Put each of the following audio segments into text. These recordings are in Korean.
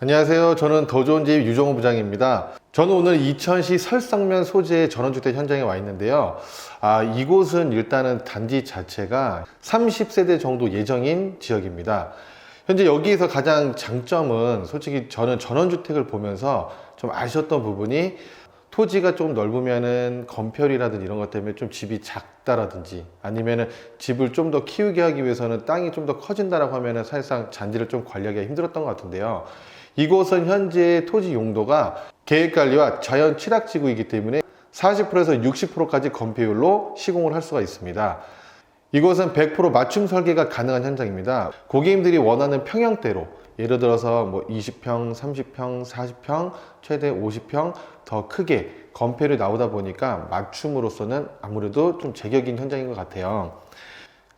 안녕하세요. 저는 더 좋은 집 유정호 부장입니다. 저는 오늘 이천시 설상면 소재의 전원주택 현장에 와 있는데요. 아, 이곳은 일단은 단지 자체가 30세대 정도 예정인 지역입니다. 현재 여기에서 가장 장점은 솔직히 저는 전원주택을 보면서 좀 아쉬웠던 부분이 토지가 좀 넓으면은 건폐율이라든지 이런 것 때문에 좀 집이 작다라든지 아니면은 집을 좀 더 키우게 하기 위해서는 땅이 좀 더 커진다라고 하면은 사실상 잔디를 좀 관리하기가 힘들었던 것 같은데요. 이곳은 현재 토지 용도가 계획관리와 자연 취락지구이기 때문에 40%에서 60%까지 건폐율로 시공을 할 수가 있습니다. 이곳은 100% 맞춤 설계가 가능한 현장입니다. 고객님들이 원하는 평형대로 예를 들어서 뭐 20평, 30평, 40평, 최대 50평 더 크게 건폐율이 나오다 보니까 맞춤으로서는 아무래도 좀 제격인 현장인 것 같아요.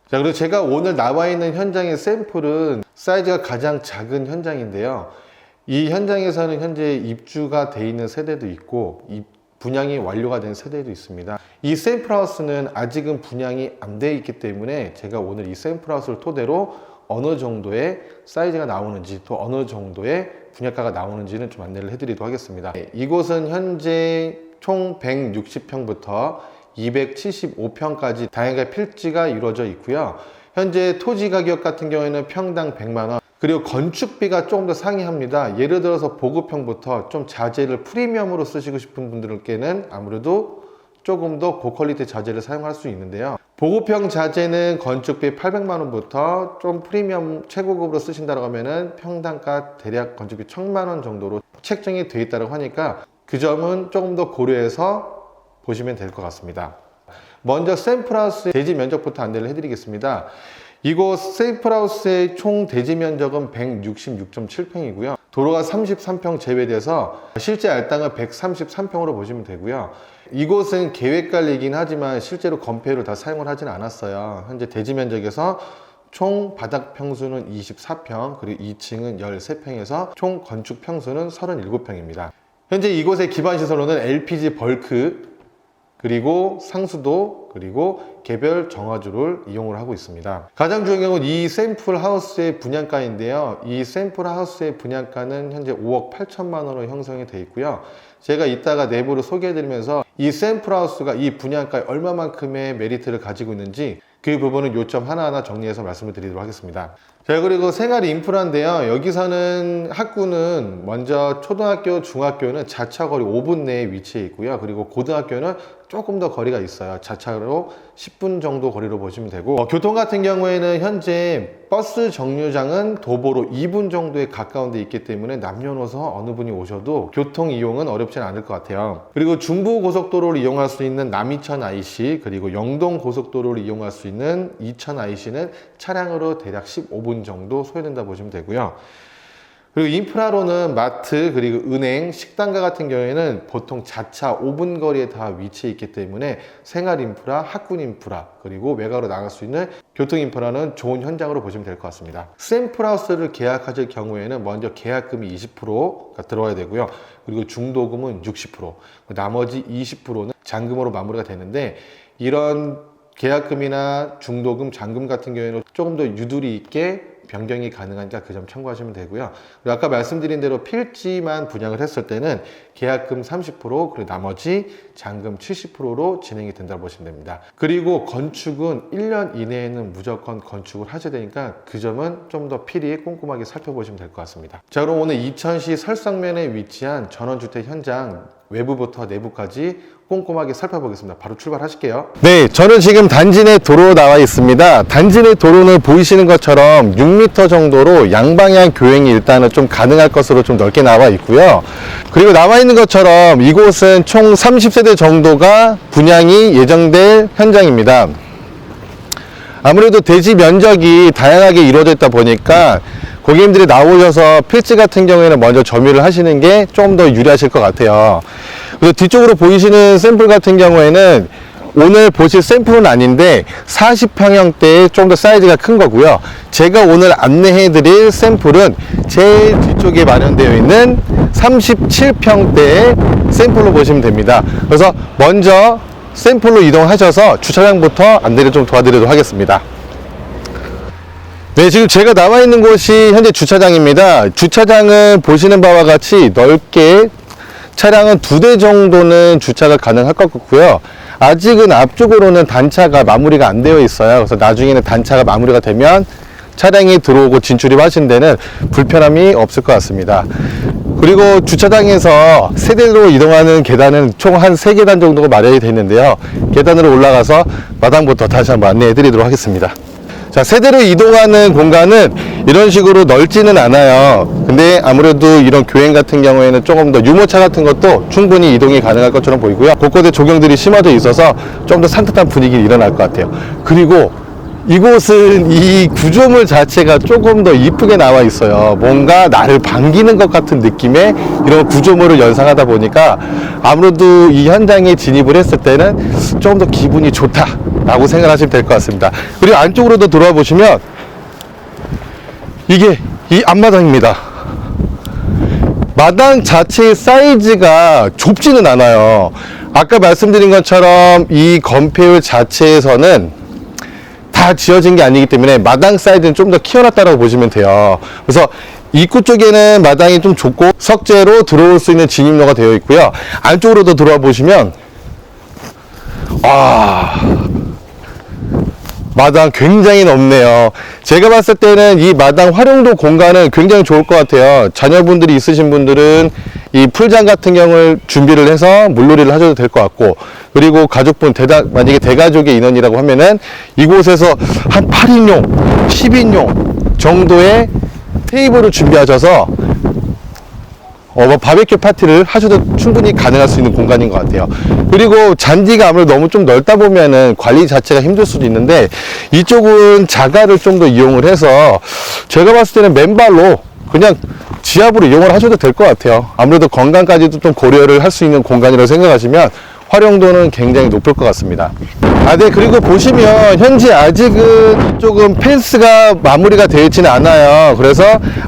자, 그리고 제가 오늘 나와 있는 현장의 샘플은 사이즈가 가장 작은 현장인데요. 이 현장에서는 현재 입주가 돼 있는 세대도 있고 이 분양이 완료가 된 세대도 있습니다. 이 샘플하우스는 아직은 분양이 안 돼 있기 때문에 제가 오늘 이 샘플하우스를 토대로 어느 정도의 사이즈가 나오는지 또 어느 정도의 분양가가 나오는지는 좀 안내를 해드리도록 하겠습니다. 네, 이곳은 현재 총 160평부터 275평까지 다양하게 필지가 이루어져 있고요. 현재 토지 가격 같은 경우에는 평당 100만 원, 그리고 건축비가 조금 더 상이합니다. 예를 들어서 보급형부터 좀 자재를 프리미엄으로 쓰시고 싶은 분들께는 아무래도 조금 더 고퀄리티 자재를 사용할 수 있는데요. 보급형 자재는 건축비 800만 원부터 좀 프리미엄 최고급으로 쓰신다고 하면은 평당가 대략 건축비 1000만 원 정도로 책정이 되어 있다고 하니까 그 점은 조금 더 고려해서 보시면 될 것 같습니다. 먼저 샘플하우스의 대지 면적부터 안내를 해드리겠습니다. 이곳 샘플하우스의 총 대지 면적은 166.7평이고요. 도로가 33평 제외돼서 실제 알땅은 133평으로 보시면 되고요. 이곳은 계획관리이긴 하지만 실제로 건폐율을 다 사용을 하진 않았어요. 현재 대지 면적에서 총 바닥 평수는 24평, 그리고 2층은 13평에서 총 건축 평수는 37평입니다. 현재 이곳의 기반 시설로는 LPG 벌크, 그리고 상수도 그리고 개별 정화조를 이용을 하고 있습니다. 가장 중요한 건 이 샘플 하우스의 분양가인데요. 이 샘플 하우스의 분양가는 현재 5억 8천만 원으로 형성이 되어 있고요. 제가 이따가 내부를 소개해드리면서 이 샘플 하우스가 이 분양가에 얼마만큼의 메리트를 가지고 있는지 그 부분은 요점 하나하나 정리해서 말씀을 드리도록 하겠습니다. 자, 그리고 생활 인프라인데요. 여기서는 학구는 먼저 초등학교, 중학교는 자차 거리 5분 내에 위치해 있고요. 그리고 고등학교는 조금 더 거리가 있어요. 자차로 10분 정도 거리로 보시면 되고, 어, 교통 같은 경우에는 현재 버스 정류장은 도보로 2분 정도에 가까운 데 있기 때문에 남녀노소 어느 분이 오셔도 교통 이용은 어렵지는 않을 것 같아요. 그리고 중부 고속도로를 이용할 수 있는 남이천 IC, 그리고 영동 고속도로를 이용할 수 있는 이천 IC는 차량으로 대략 15분 정도 소요된다 보시면 되고요. 그리고 인프라로는 마트, 그리고 은행, 식당가 같은 경우에는 보통 자차 5분 거리에 다 위치해 있기 때문에 생활 인프라, 학군 인프라, 그리고 외곽으로 나갈 수 있는 교통 인프라는 좋은 현장으로 보시면 될 것 같습니다. 샘플하우스를 계약하실 경우에는 먼저 계약금이 20%가 들어와야 되고요. 그리고 중도금은 60%, 나머지 20%는 잔금으로 마무리가 되는데 이런 계약금이나 중도금, 잔금 같은 경우에는 조금 더 유두리 있게 변경이 가능하니까 그 점 참고하시면 되고요. 그리고 아까 말씀드린 대로 필지만 분양을 했을 때는 계약금 30% 그리고 나머지 잔금 70%로 진행이 된다고 보시면 됩니다. 그리고 건축은 1년 이내에는 무조건 건축을 하셔야 되니까 그 점은 좀 더 필히 꼼꼼하게 살펴보시면 될 것 같습니다. 자 그럼 오늘 이천시 설상면에 위치한 전원주택 현장 외부부터 내부까지 꼼꼼하게 살펴보겠습니다. 바로 출발하실게요. 네, 저는 지금 단지 내 도로 나와 있습니다. 단지 내 도로는 보이시는 것처럼 6m 정도로 양방향 교행이 일단은 좀 가능할 것으로 좀 넓게 나와 있고요. 그리고 나와 있는 것처럼 이곳은 총 30세대 정도가 분양이 예정될 현장입니다. 아무래도 대지 면적이 다양하게 이루어져 있다 보니까 고객님들이 나오셔서 필지 같은 경우에는 먼저 점유를 하시는 게 좀 더 유리하실 것 같아요. 그리고 뒤쪽으로 보이시는 샘플 같은 경우에는 오늘 보실 샘플은 아닌데 40평형대의 좀더 사이즈가 큰 거고요. 제가 오늘 안내해 드릴 샘플은 제일 뒤쪽에 마련되어 있는 37평대의 샘플로 보시면 됩니다. 그래서 먼저 샘플로 이동하셔서 주차장부터 안내를 좀 도와드리도록 하겠습니다. 네, 지금 제가 나와 있는 곳이 현재 주차장입니다. 주차장은 보시는 바와 같이 넓게 차량은 두 대 정도는 주차가 가능할 것 같고요. 아직은 앞쪽으로는 단차가 마무리가 안 되어 있어요. 그래서 나중에는 단차가 마무리가 되면 차량이 들어오고 진출이 하신 데는 불편함이 없을 것 같습니다. 그리고 주차장에서 세대로 이동하는 계단은 총 한 세계단 정도가 마련이 되어 있는데요. 계단으로 올라가서 마당부터 다시 한번 안내해 드리도록 하겠습니다. 자, 세대로 이동하는 공간은 이런 식으로 넓지는 않아요. 근데 아무래도 이런 교행 같은 경우에는 조금 더 유모차 같은 것도 충분히 이동이 가능할 것처럼 보이고요. 곳곳에 조경들이 심어져 있어서 좀 더 산뜻한 분위기가 일어날 것 같아요. 그리고 이곳은 이 구조물 자체가 조금 더 이쁘게 나와 있어요. 뭔가 나를 반기는 것 같은 느낌의 이런 구조물을 연상하다 보니까 아무래도 이 현장에 진입을 했을 때는 조금 더 기분이 좋다 라고 생각하시면 될 것 같습니다. 그리고 안쪽으로도 들어와 보시면 이게 이 앞마당입니다. 마당 자체의 사이즈가 좁지는 않아요. 아까 말씀드린 것처럼 이 건폐율 자체에서는 다 지어진 게 아니기 때문에 마당 사이즈는 좀 더 키워놨다고 보시면 돼요. 그래서 입구 쪽에는 마당이 좀 좁고 석재로 들어올 수 있는 진입로가 되어 있고요. 안쪽으로도 들어와 보시면 아 마당 굉장히 넓네요. 제가 봤을 때는 이 마당 활용도 공간은 굉장히 좋을 것 같아요. 자녀분들이 있으신 분들은 이 풀장 같은 경우를 준비를 해서 물놀이를 하셔도 될 것 같고, 그리고 가족분 대다, 만약에 대가족의 인원이라고 하면은 이곳에서 한 8인용, 10인용 정도의 테이블을 준비하셔서 어, 뭐 바베큐 파티를 하셔도 충분히 가능할 수 있는 공간인 것 같아요. 그리고 잔디가 아무래도 너무 좀 넓다 보면은 관리 자체가 힘들 수도 있는데 이쪽은 자가를 좀 더 이용을 해서 제가 봤을 때는 맨발로 그냥 지압으로 이용을 하셔도 될 것 같아요. 아무래도 건강까지도 좀 고려를 할 수 있는 공간이라고 생각하시면 활용도는 굉장히 높을 것 같습니다. 아, 네. 그리고 보시면 현재 아직은 조금 펜스가 마무리가 되어 있지는 않아요. 그래서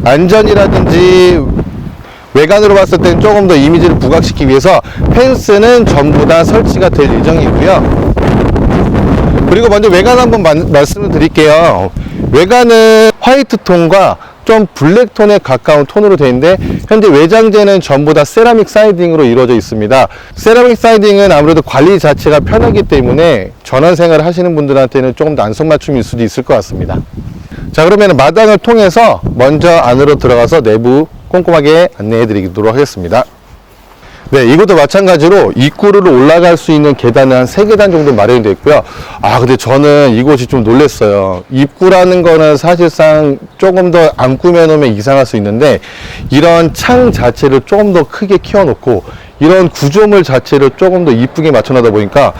안전이라든지 외관으로 봤을 때는 조금 더 이미지를 부각시키기 위해서 펜스는 전부 다 설치가 될 예정이고요. 그리고 먼저 외관 한번 마- 말씀을 드릴게요. 외관은 화이트 톤과 좀 블랙 톤에 가까운 톤으로 되어 있는데 현재 외장재는 전부 다 세라믹 사이딩으로 이루어져 있습니다. 세라믹 사이딩은 아무래도 관리 자체가 편하기 때문에 전원 생활을 하시는 분들한테는 조금 더 안성맞춤일 수도 있을 것 같습니다. 자 그러면 마당을 통해서 먼저 안으로 들어가서 내부 꼼꼼하게 안내해 드리도록 하겠습니다. 네, 이것도 마찬가지로 입구로 올라갈 수 있는 계단은 한 세계단 정도 마련이 되어 있고요. 아, 근데 저는 이곳이 좀 놀랬어요. 입구라는 거는 사실상 조금 더 안 꾸며놓으면 이상할 수 있는데, 이런 창 자체를 조금 더 크게 키워놓고, 이런 구조물 자체를 조금 더 이쁘게 맞춰놓다 보니까,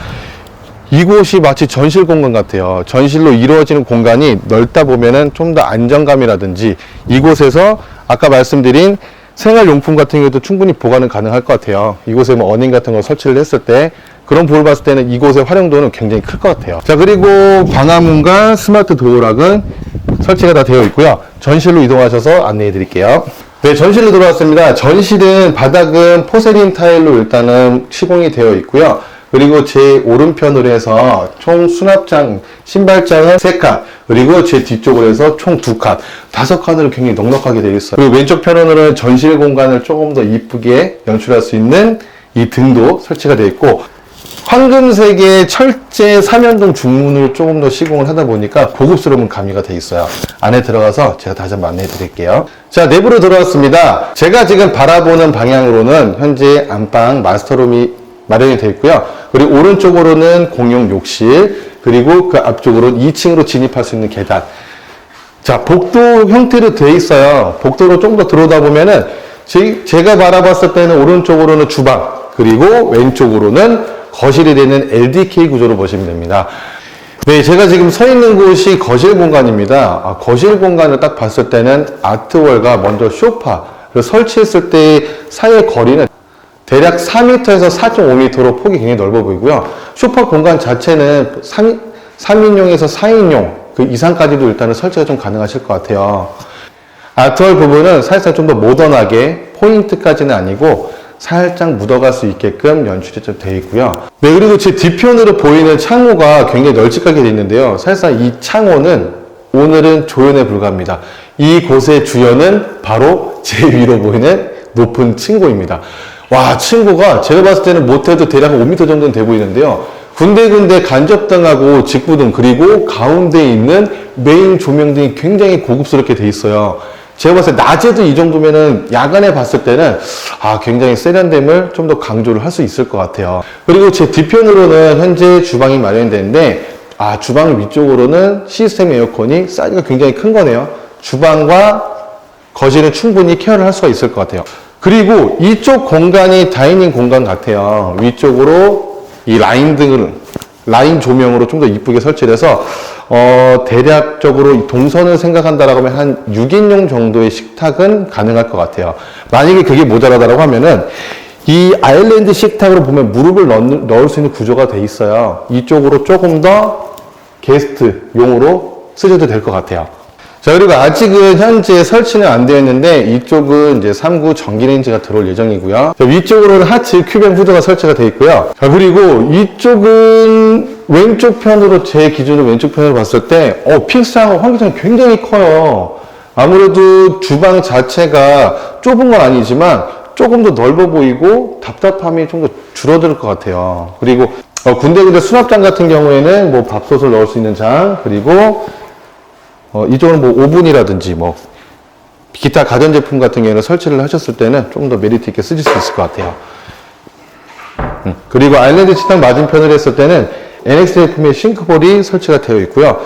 이곳이 마치 전실 공간 같아요. 전실로 이루어지는 공간이 넓다 보면은 좀 더 안정감이라든지 이곳에서 아까 말씀드린 생활용품 같은 경우도 충분히 보관은 가능할 것 같아요. 이곳에 뭐 어닝 같은 거 설치를 했을 때 그런 부분을 봤을 때는 이곳의 활용도는 굉장히 클 것 같아요. 자, 그리고 방화문과 스마트 도어락은 설치가 다 되어 있고요. 전실로 이동하셔서 안내해 드릴게요. 네, 전실로 들어왔습니다. 전실은 바닥은 포세린 타일로 일단은 시공이 되어 있고요. 그리고 제 오른편으로 해서 총 수납장, 신발장은 세칸 그리고 제 뒤쪽으로 해서 총 두칸 다섯 칸으로 굉장히 넉넉하게 되어 있어요. 그리고 왼쪽 편으로는 전실 공간을 조금 더 이쁘게 연출할 수 있는 이 등도 설치가 되어 있고, 황금색의 철제 삼연동 중문을 조금 더 시공을 하다 보니까 고급스러운 가미가 돼 있어요. 안에 들어가서 제가 다시 한번 안내해 드릴게요. 자, 내부로 들어왔습니다. 제가 지금 바라보는 방향으로는 현재 안방 마스터룸이 마련이 되어 있고요. 그리고 오른쪽으로는 공용 욕실, 그리고 그 앞쪽으로는 2층으로 진입할 수 있는 계단. 자, 복도 형태로 되어 있어요. 복도로 좀 더 들어오다 보면은 제, 제가 바라봤을 때는 오른쪽으로는 주방, 그리고 왼쪽으로는 거실이 되는 LDK 구조로 보시면 됩니다. 네, 제가 지금 서 있는 곳이 거실 공간입니다. 아, 거실 공간을 딱 봤을 때는 아트월과 먼저 그리고 설치했을 때 사이의 거리는 대략 4m에서 4.5m로 폭이 굉장히 넓어 보이고요. 소파 공간 자체는 3, 3인용에서 4인용 그 이상까지도 일단은 설치가 좀 가능하실 것 같아요. 아트월 부분은 사실상 좀 더 모던하게 포인트까지는 아니고 살짝 묻어갈 수 있게끔 연출이 좀 되어 있고요. 네, 그리고 제 뒤편으로 보이는 창호가 굉장히 널찍하게 되어 있는데요. 사실상 이 창호는 오늘은 조연에 불과합니다. 이곳의 주연은 바로 제 위로 보이는 높은 층고입니다. 와, 층고가 제가 봤을 때는 못해도 대략 5m 정도는 돼 보이는데요. 군데군데 간접등하고 직부등 그리고 가운데 있는 메인 조명등이 굉장히 고급스럽게 돼 있어요. 제가 봤을 때 낮에도 이 정도면은 야간에 봤을 때는 아 굉장히 세련됨을 좀 더 강조를 할 수 있을 것 같아요. 그리고 제 뒤편으로는 현재 주방이 마련되는데 아 주방 위쪽으로는 시스템 에어컨이 사이즈가 굉장히 큰 거네요. 주방과 거실은 충분히 케어를 할 수가 있을 것 같아요. 그리고 이쪽 공간이 다이닝 공간 같아요. 위쪽으로 이 라인 등을 라인 조명으로 좀 더 이쁘게 설치를 해서 어, 대략적으로 이 동선을 생각한다라고 하면 한 6인용 정도의 식탁은 가능할 것 같아요. 만약에 그게 모자라다라고 하면은 이 아일랜드 식탁으로 보면 무릎을 넣, 넣을 수 있는 구조가 돼 있어요. 이쪽으로 조금 더 게스트용으로 쓰셔도 될 것 같아요. 자, 그리고 아직은 현재 설치는 안 되어 있는데 이쪽은 이제 3구 전기 레인지가 들어올 예정이고요. 자, 위쪽으로는 하츠 큐벤 후드가 설치가 되어 있고요. 자, 그리고 이쪽은 왼쪽 편으로 제 기준으로 왼쪽 편으로 봤을 때 어, 픽스하고 환기장이 굉장히 커요. 아무래도 주방 자체가 좁은 건 아니지만 조금 더 넓어 보이고 답답함이 좀 더 줄어들 것 같아요. 그리고 어, 군데군데 수납장 같은 경우에는 뭐 밥솥을 넣을 수 있는 장 그리고 어, 이쪽은 뭐 오븐이라든지 뭐 기타 가전제품 같은 경우에는 설치를 하셨을 때는 좀 더 메리트 있게 쓰실 수 있을 것 같아요. 음, 그리고 아일랜드 식탁 맞은편을 했을 때는 NX 제품의 싱크볼이 설치가 되어 있고요.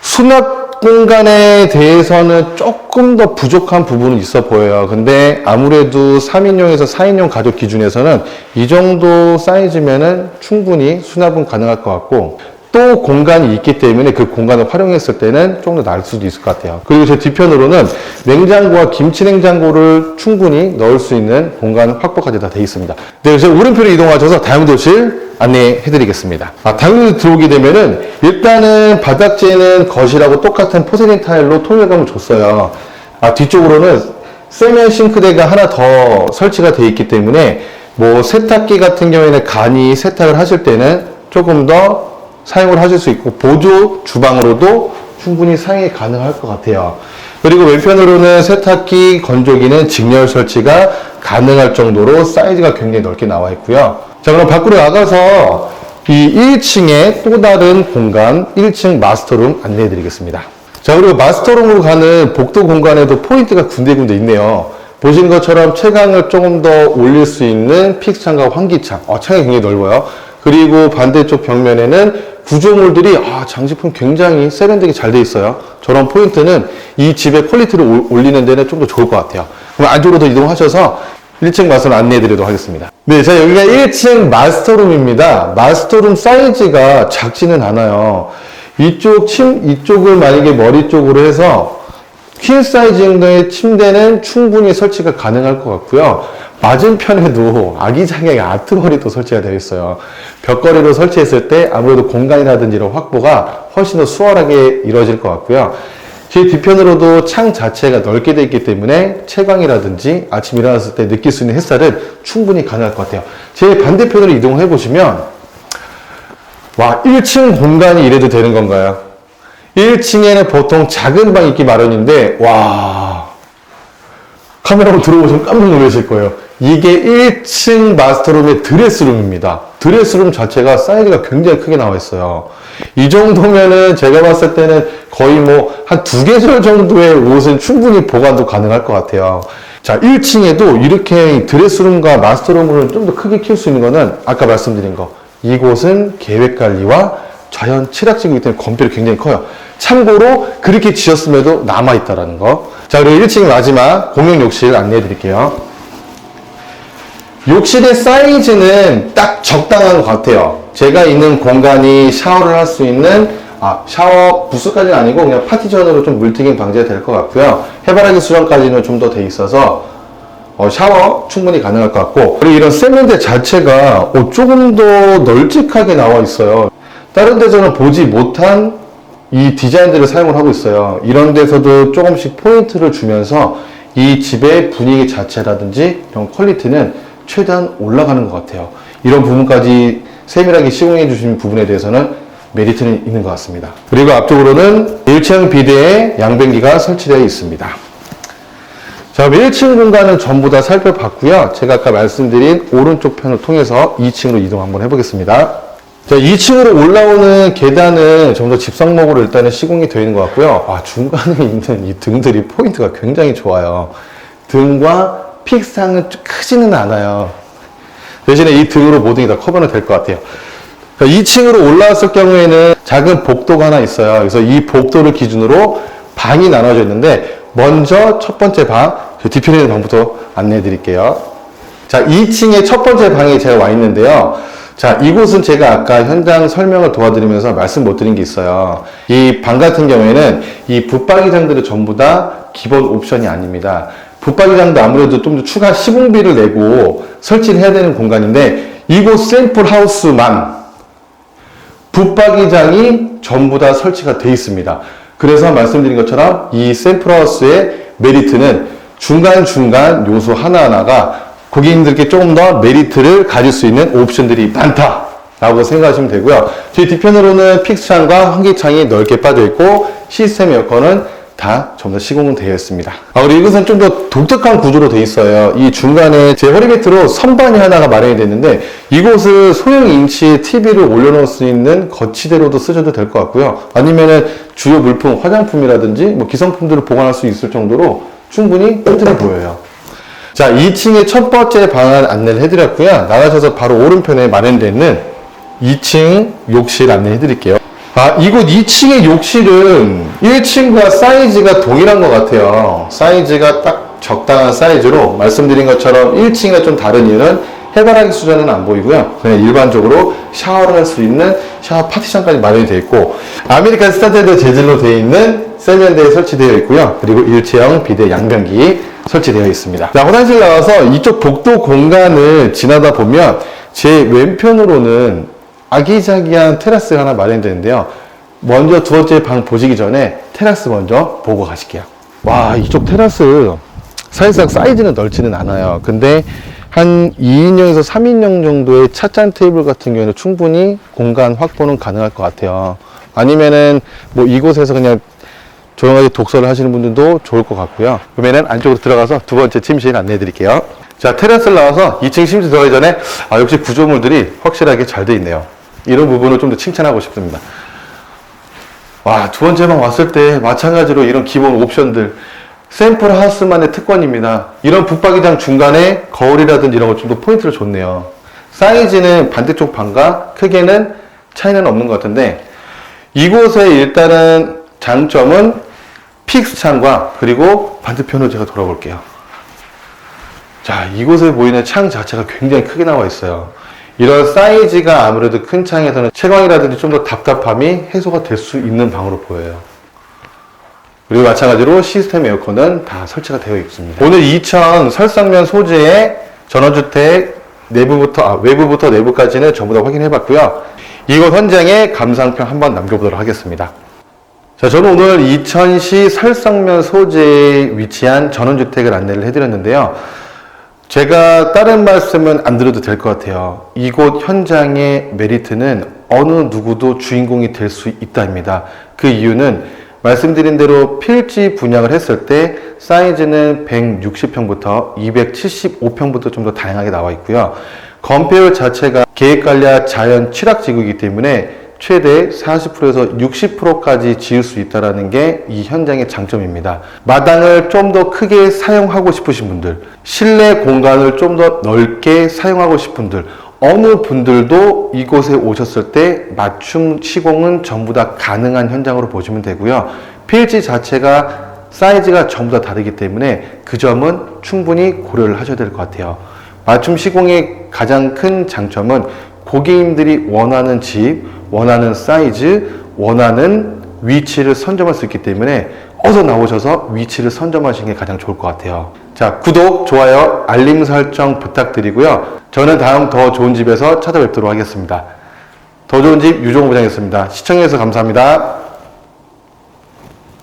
수납 공간에 대해서는 조금 더 부족한 부분은 있어 보여요. 근데 아무래도 3인용에서 4인용 가족 기준에서는 이 정도 사이즈면은 충분히 수납은 가능할 것 같고 또 공간이 있기 때문에 그 공간을 활용했을 때는 좀더 나을 수도 있을 것 같아요. 그리고 제 뒤편으로는 냉장고와 김치 냉장고를 충분히 넣을 수 있는 공간 확보까지 다 되어 있습니다. 네, 이제 오른편으로 이동하셔서 다용도 실 안내해 드리겠습니다. 아, 다용도실 들어오게 되면은 일단은 바닥재는 거실하고 똑같은 포세린 타일로 통일감을 줬어요. 아, 뒤쪽으로는 세면 싱크대가 하나 더 설치가 되어 있기 때문에 뭐 세탁기 같은 경우에는 간이 세탁을 하실 때는 조금 더 사용을 하실 수 있고 보조 주방으로도 충분히 사용이 가능할 것 같아요. 그리고 왼편으로는 세탁기, 건조기는 직렬 설치가 가능할 정도로 사이즈가 굉장히 넓게 나와 있고요. 자, 그럼 밖으로 나가서 이 1층에 또 다른 공간, 1층 마스터룸 안내해 드리겠습니다. 자, 그리고 마스터룸으로 가는 복도 공간에도 포인트가 군데군데 있네요. 보신 것처럼 채광을 조금 더 올릴 수 있는 픽스창과 환기창. 어, 창이 굉장히 넓어요. 그리고 반대쪽 벽면에는 구조물들이 아, 장식품 굉장히 세련되게 잘 돼 있어요. 저런 포인트는 이 집의 퀄리티를 올- 올리는 데는 좀 더 좋을 것 같아요. 그럼 안쪽으로 더 이동하셔서 1층 마스터룸 안내해 드리도록 하겠습니다. 네, 자, 여기가 1층 마스터룸입니다. 마스터룸 사이즈가 작지는 않아요. 이쪽 침, 이쪽을 만약에 머리 쪽으로 해서 퀸 사이즈 정도의 침대는 충분히 설치가 가능할 것 같고요. 맞은편에도 아기자기하게 아트거리도 설치가 되어 있어요. 벽걸이로 설치했을 때 아무래도 공간이라든지 이런 확보가 훨씬 더 수월하게 이루어질 것 같고요. 제 뒤편으로도 창 자체가 넓게 되어 있기 때문에 채광이라든지 아침 일어났을 때 느낄 수 있는 햇살은 충분히 가능할 것 같아요. 제 반대편으로 이동해 보시면 와 1층 공간이 이래도 되는 건가요? 1층에는 보통 작은 방이 있기 마련인데 와 카메라로 들어오시면 깜짝 놀라실 거예요. 이게 1층 마스터룸의 드레스룸입니다. 드레스룸 자체가 사이즈가 굉장히 크게 나와 있어요. 이 정도면은 제가 봤을 때는 거의 뭐 한두 계절 정도의 옷은 충분히 보관도 가능할 것 같아요. 자, 1층에도 이렇게 드레스룸과 마스터룸을 좀 더 크게 키울 수 있는 거는 아까 말씀드린 거. 이곳은 계획 관리와 자연 칠학지구이기 때문에 건물이 굉장히 커요. 참고로 그렇게 지었음에도 남아있다라는 거. 자, 그리고 1층 마지막 공용 욕실 안내해 드릴게요. 욕실의 사이즈는 딱 적당한 것 같아요. 제가 있는 공간이 샤워를 할 수 있는 아, 샤워 부스까지는 아니고 그냥 파티션으로 좀 물튀김 방지가 될 것 같고요. 해바라기 수정까지는 좀 더 돼 있어서 어, 샤워 충분히 가능할 것 같고 그리고 이런 세면대 자체가 어, 조금 더 널찍하게 나와 있어요. 다른 데서는 보지 못한 이 디자인들을 사용을 하고 있어요. 이런 데서도 조금씩 포인트를 주면서 이 집의 분위기 자체라든지 이런 퀄리티는 최대한 올라가는 것 같아요. 이런 부분까지 세밀하게 시공해 주신 부분에 대해서는 메리트는 있는 것 같습니다. 그리고 앞쪽으로는 1층 비대에 양변기가 설치되어 있습니다. 자, 1층 공간은 전부 다 살펴봤고요. 제가 아까 말씀드린 오른쪽 편을 통해서 2층으로 이동 한번 해보겠습니다. 자, 2층으로 올라오는 계단은 좀더 집성목으로 일단은 시공이 되어 있는 것 같고요. 아, 중간에 있는 이 등들이 포인트가 굉장히 좋아요. 등과 픽상은 좀 크지는 않아요. 대신에 이 등으로 모든 게 다 커버는 될 것 같아요. 2층으로 올라왔을 경우에는 작은 복도가 하나 있어요. 그래서 이 복도를 기준으로 방이 나눠져 있는데 먼저 첫 번째 방, 그 뒤편에 있는 방부터 안내해 드릴게요. 자, 2층에 첫 번째 방에 제가 와 있는데요. 자, 이곳은 제가 아까 현장 설명을 도와드리면서 말씀 못 드린 게 있어요. 이 방 같은 경우에는 이 붙박이장들은 전부 다 기본 옵션이 아닙니다. 붙박이장도 아무래도 좀 더 추가 시공비를 내고 설치를 해야 되는 공간인데 이곳 샘플 하우스만 붙박이장이 전부 다 설치가 돼 있습니다. 그래서 말씀드린 것처럼 이 샘플 하우스의 메리트는 중간중간 요소 하나하나가 고객님들께 조금 더 메리트를 가질 수 있는 옵션들이 많다 라고 생각하시면 되고요. 뒤 뒤편으로는 픽스창과 환기창이 넓게 빠져 있고 시스템 에어컨은 다 전부 다 시공은 되어 있습니다. 아, 그리고 이것은 좀 더 독특한 구조로 되어 있어요. 이 중간에 제 허리 밑으로 선반이 하나가 마련이 됐는데 이곳을 소형 인치의 TV를 올려놓을 수 있는 거치대로도 쓰셔도 될 것 같고요. 아니면은 주요 물품, 화장품이라든지 뭐 기성품들을 보관할 수 있을 정도로 충분히 튼튼해 보여요. 자, 2층의 첫 번째 방안 안내를 해드렸고요. 나가셔서 바로 오른편에 마련되어 있는 2층 욕실 안내해 드릴게요. 아, 이곳 2층의 욕실은 1층과 사이즈가 동일한 것 같아요. 사이즈가 딱 적당한 사이즈로 말씀드린 것처럼 1층과 좀 다른 이유는 해바라기 수전은 안 보이고요. 그냥 일반적으로 샤워를 할 수 있는 샤워 파티션까지 마련이 되어 있고 아메리칸 스타일드 재질로 되어 있는 세면대에 설치되어 있고요. 그리고 일체형 비대 양변기 설치되어 있습니다. 자, 화장실 나와서 이쪽 복도 공간을 지나다 보면 제 왼편으로는 아기자기한 테라스가 하나 마련되는데요. 먼저 두 번째 방 보시기 전에 테라스 먼저 보고 가실게요. 와, 이쪽 테라스 사실상 사이즈는 넓지는 않아요. 근데 한 2인용에서 3인용 정도의 찻잔 테이블 같은 경우에는 충분히 공간 확보는 가능할 것 같아요. 아니면은 뭐 이곳에서 그냥 조용하게 독서를 하시는 분들도 좋을 것 같고요. 그러면은 안쪽으로 들어가서 두 번째 침실 안내해 드릴게요. 자, 테라스를 나와서 2층 침실 들어가기 전에 아, 역시 구조물들이 확실하게 잘 돼 있네요. 이런 부분을 좀 더 칭찬하고 싶습니다. 와, 두 번째 방 왔을 때 마찬가지로 이런 기본 옵션들 샘플 하우스만의 특권입니다. 이런 붙박이장 중간에 거울이라든지 이런 거좀더 포인트를 줬네요. 사이즈는 반대쪽 방과 크게는 차이는 없는 것 같은데 이곳의 일단은 장점은 픽스 창과 그리고 반대편으로 제가 돌아볼게요. 자, 이곳에 보이는 창 자체가 굉장히 크게 나와 있어요. 이런 사이즈가 아무래도 큰 창에서는 채광이라든지 좀 더 답답함이 해소가 될 수 있는 방으로 보여요. 그리고 마찬가지로 시스템 에어컨은 다 설치가 되어 있습니다. 오늘 2000 설상면 소재의 전원주택 내부부터, 아, 외부부터 내부까지는 전부 다 확인해 봤고요. 이곳 현장의 감상평 한번 남겨보도록 하겠습니다. 자, 저는 오늘 이천시 설상면 소재에 위치한 전원주택을 안내를 해드렸는데요. 제가 다른 말씀은 안 드려도 될 것 같아요. 이곳 현장의 메리트는 어느 누구도 주인공이 될 수 있다입니다. 그 이유는 말씀드린 대로 필지 분양을 했을 때 사이즈는 160평부터 275평부터 좀 더 다양하게 나와 있고요. 건폐율 자체가 계획관리와 자연 취락지구이기 때문에 최대 40%에서 60%까지 지을 수 있다는 게 이 현장의 장점입니다. 마당을 좀 더 크게 사용하고 싶으신 분들, 실내 공간을 좀 더 넓게 사용하고 싶은 분들, 어느 분들도 이곳에 오셨을 때 맞춤 시공은 전부 다 가능한 현장으로 보시면 되고요. 필지 자체가 사이즈가 전부 다 다르기 때문에 그 점은 충분히 고려를 하셔야 될 것 같아요. 맞춤 시공의 가장 큰 장점은 고객님들이 원하는 집, 원하는 사이즈, 원하는 위치를 선점할 수 있기 때문에 어서 나오셔서 위치를 선점하시는 게 가장 좋을 것 같아요. 자, 구독, 좋아요, 알림 설정 부탁드리고요. 저는 다음 더 좋은 집에서 찾아뵙도록 하겠습니다. 더 좋은 집 유종호 부장이었습니다. 시청해주셔서 감사합니다.